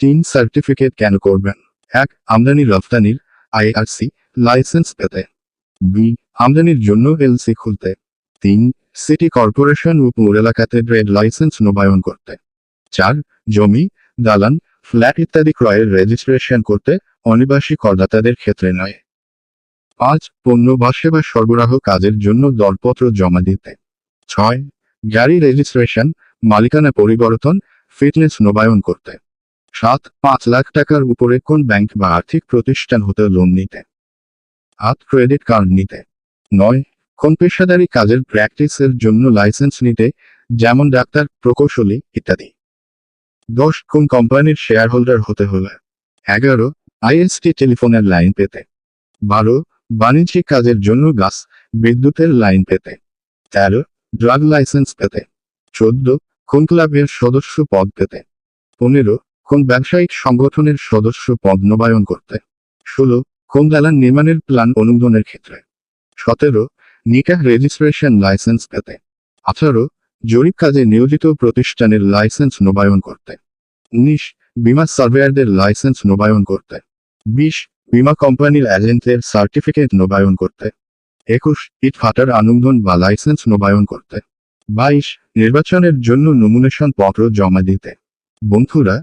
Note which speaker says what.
Speaker 1: তিন সার্টিফিকেট কেন করবেন? এক, আমদানি রফতানির আইআরসি লাইসেন্স পেতে। বি, আমদানির জন্য এলসি খুলতে। তিন, সিটি কর্পোরেশন ও পৌর এলাকাতে ট্রেড লাইসেন্স নবায়ন করতে। চার, জমি, দালান, ফ্ল্যাট ইত্যাদি ক্রয়ের রেজিস্ট্রেশন করতে অনিবাসী করদাতাদের ক্ষেত্রে নয়। পাঁচ, পণ্য বা সেবা সরবরাহ কাজের জন্য দরপত্র জমা দিতে। ছয়, গাড়ি রেজিস্ট্রেশন, মালিকানা পরিবর্তন, ফিটনেস নবায়ন করতে। সাত, পাঁচ লাখ টাকার উপরে কোন ব্যাংক বা আর্থিক প্রতিষ্ঠান হতে লোন নিতে? আট, ক্রেডিট কার্ড নিতে। নয়, কোন পেশাদারি কাজের প্র্যাকটিসের জন্য লাইসেন্স নিতে, যেমন ডাক্তার, প্রকৌশলী ইত্যাদি? দশ, কোন কোম্পানির শেয়ার হোল্ডার হতে হলে? এগারো, আইএসটি টেলিফোনের লাইন পেতে। বারো, বাণিজ্যিক কাজের জন্য গাছ বিদ্যুতের লাইন পেতে। তেরো, ড্রাগ লাইসেন্স পেতে। চোদ্দ, কোন ক্লাবের সদস্য পদ পেতে। পনেরো কোন ব্যবসায়িক সংগঠনের সদস্য পদ নবায়ন করতে? ষোলো, কোন দালান নির্মাণের প্ল্যান অনুমোদনের ক্ষেত্রে? সতেরো, নিকাহ রেজিস্ট্রেশন লাইসেন্স পেতে? আঠারো, জরিপ কাজে নিয়োজিত প্রতিষ্ঠানের লাইসেন্স নবায়ন করতে? উনিশ, বিমা সার্ভেয়ারদের লাইসেন্স নবায়ন করতে? বিশ, বিমা কোম্পানির এজেন্টের সার্টিফিকেট নবায়ন করতে? একুশ, ইট ফাটার অনুমোদন বা লাইসেন্স নবায়ন করতে? বাইশ, নির্বাচনের জন্য নমুনেশন পত্র জমা দিতে? বন্ধুরা